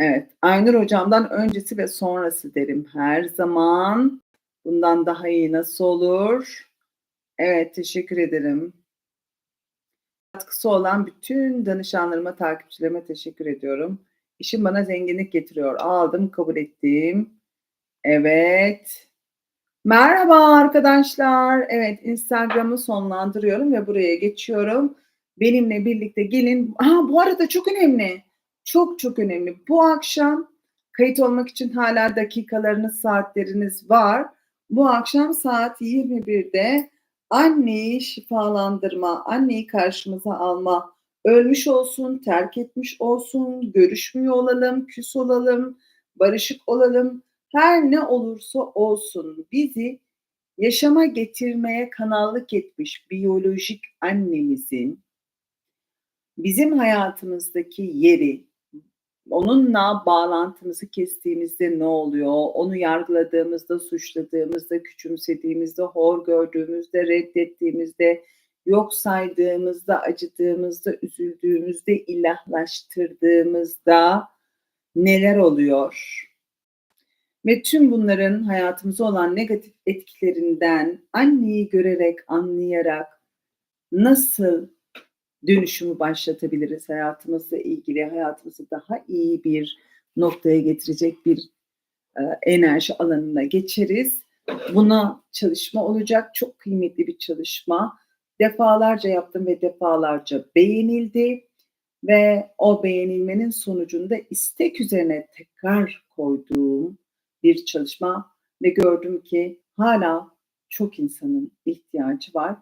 Evet, Aynur hocamdan öncesi ve sonrası derim her zaman. Bundan daha iyi nasıl olur? Evet, teşekkür ederim. Katkısı olan bütün danışanlarıma, takipçilerime teşekkür ediyorum. İşim bana zenginlik getiriyor. Aldım, kabul ettim. Evet. Merhaba arkadaşlar. Evet, Instagram'ı sonlandırıyorum ve buraya geçiyorum. Benimle birlikte gelin. Aa, bu arada çok önemli. Çok çok önemli. Bu akşam kayıt olmak için hala dakikalarınız, saatleriniz var. Bu akşam saat 21'de anneyi şifalandırma, anneyi karşımıza alma, ölmüş olsun, terk etmiş olsun, görüşmüyor olalım, küs olalım, barışık olalım, her ne olursa olsun bizi yaşama getirmeye kanallık etmiş biyolojik annemizin bizim hayatımızdaki yeri, onunla bağlantımızı kestiğimizde ne oluyor? Onu yargıladığımızda, suçladığımızda, küçümsediğimizde, hor gördüğümüzde, reddettiğimizde, yok saydığımızda, acıdığımızda, üzüldüğümüzde, ilahlaştırdığımızda neler oluyor? Ve tüm bunların hayatımıza olan negatif etkilerinden anneyi görerek, anlayarak nasıl dönüşümü başlatabiliriz hayatımızla ilgili, hayatımızı daha iyi bir noktaya getirecek bir e, enerji alanına geçeriz. Buna çalışma olacak. Çok kıymetli bir çalışma. Defalarca yaptım ve defalarca beğenildi ve o beğenilmenin sonucunda istek üzerine tekrar koyduğum bir çalışma ve gördüm ki hala çok insanın ihtiyacı var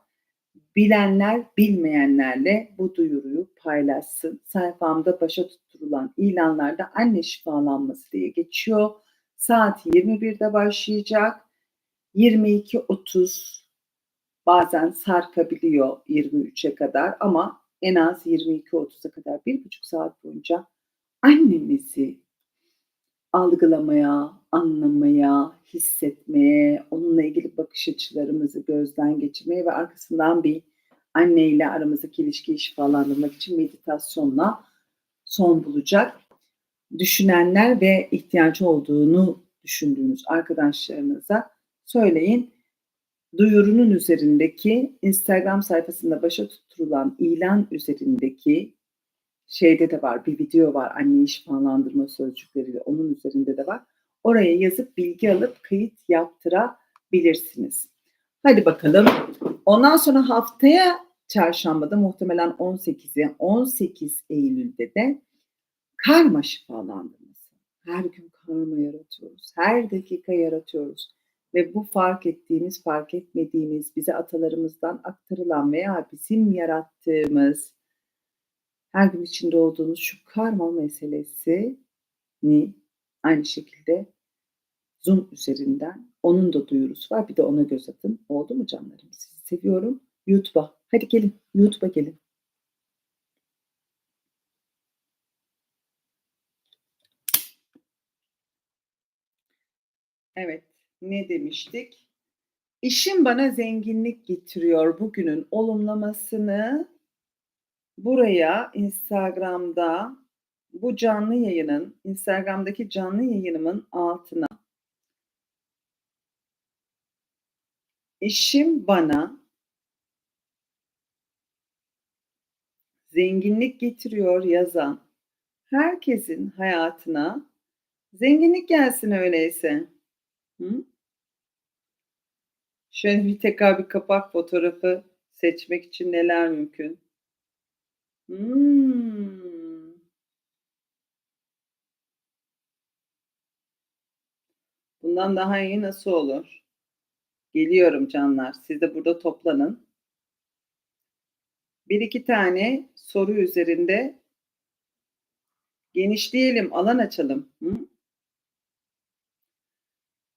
bilenler bilmeyenlerle bu duyuruyu paylaşsın. Sayfamda başa tutturulan ilanlarda anne şifalanması diye geçiyor. Saat 21'de başlayacak. 22.30 bazen sarkabiliyor 23'e kadar ama en az 22.30'a kadar bir buçuk saat boyunca annemizi algılamaya, anlamaya, hissetmeye, onunla ilgili bakış açılarımızı gözden geçirmeye ve arkasından bir anneyle aramızdaki ilişkiyi şifalandırmak için meditasyonla son bulacak. Düşünenler ve ihtiyacı olduğunu düşündüğünüz arkadaşlarınıza söyleyin. Duyurunun üzerindeki Instagram sayfasında başa tutturulan ilan üzerindeki şeyde de var bir video var anneyi şifalandırma sözcükleriyle onun üzerinde de var. Oraya yazıp bilgi alıp kayıt yaptırabilirsiniz. Hadi bakalım. Ondan sonra haftaya çarşambada muhtemelen 18'i 18 Eylül'de de karma şifalandırması. Her gün karma yaratıyoruz. Her dakika yaratıyoruz. Ve bu fark ettiğimiz, fark etmediğimiz, bize atalarımızdan aktarılan veya bizim yarattığımız her gün içinde olduğunuz şu karma meselesi ni aynı şekilde Zoom üzerinden onun da duyurusu var. Bir de ona göz atın. Oldu mu canlarım? Sizi seviyorum. YouTube'a. Hadi gelin. YouTube'a gelin. Evet. Ne demiştik? İşim bana zenginlik getiriyor. Bugünün olumlamasını buraya Instagram'da bu canlı yayının Instagram'daki canlı yayınımın altına eşim bana zenginlik getiriyor yazan herkesin hayatına zenginlik gelsin öyleyse. Hı? Şöyle bir tekrar bir kapak fotoğrafı seçmek için neler mümkün? Hımm. Bundan daha iyi nasıl olur? Geliyorum canlar. Siz de burada toplanın. Bir iki tane soru üzerinde genişleyelim, alan açalım. Hı?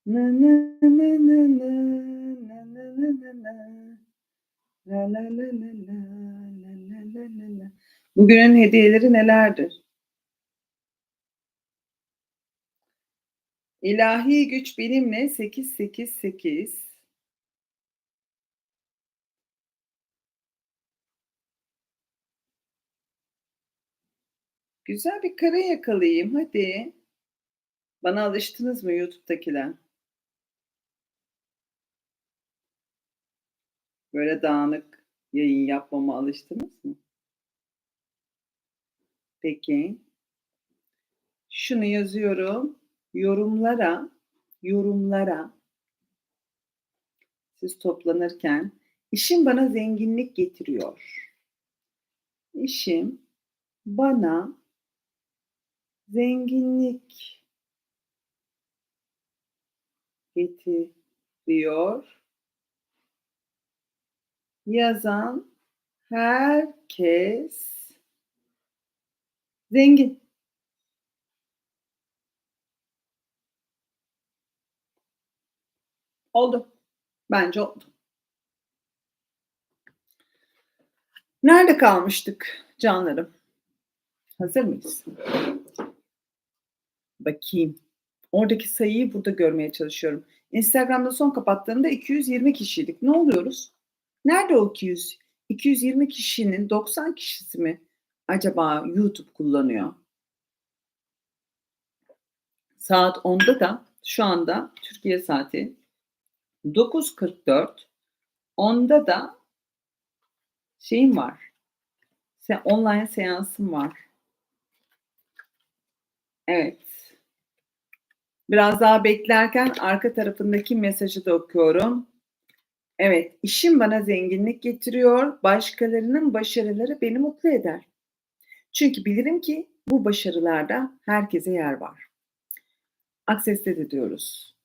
Na na na na na na na na na la la la la la la la la la Bugünün hediyeleri nelerdir? İlahi güç benimle 888 Güzel bir kare yakalayayım hadi. Bana alıştınız mı YouTube'dakiler? Böyle dağınık yayın yapmama alıştınız mı? Peki. Şunu yazıyorum. Yorumlara, yorumlara siz toplanırken işim bana zenginlik getiriyor. İşim bana zenginlik getiriyor. Yazan herkes zengin. Oldu. Bence oldu. Nerede kalmıştık canlarım? Hazır mıyız? Bakayım. Oradaki sayıyı burada görmeye çalışıyorum. Instagram'da son kapattığımda 220 kişiydik. Ne oluyoruz? Nerede o 200? 220 kişinin 90 kişisi mi acaba YouTube kullanıyor? Saat 10'da da şu anda Türkiye saati 9.44. Onda da şeyim var. Se online seansım var. Evet. Biraz daha beklerken arka tarafındaki mesajı da okuyorum. Evet, işim bana zenginlik getiriyor. Başkalarının başarıları beni mutlu eder. Çünkü bilirim ki bu başarılarda herkese yer var. Akses'te de diyoruz.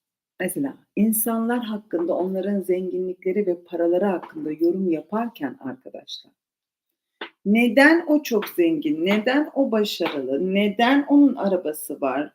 Mesela insanlar hakkında onların zenginlikleri ve paraları hakkında yorum yaparken arkadaşlar neden o çok zengin, neden o başarılı, neden onun arabası var,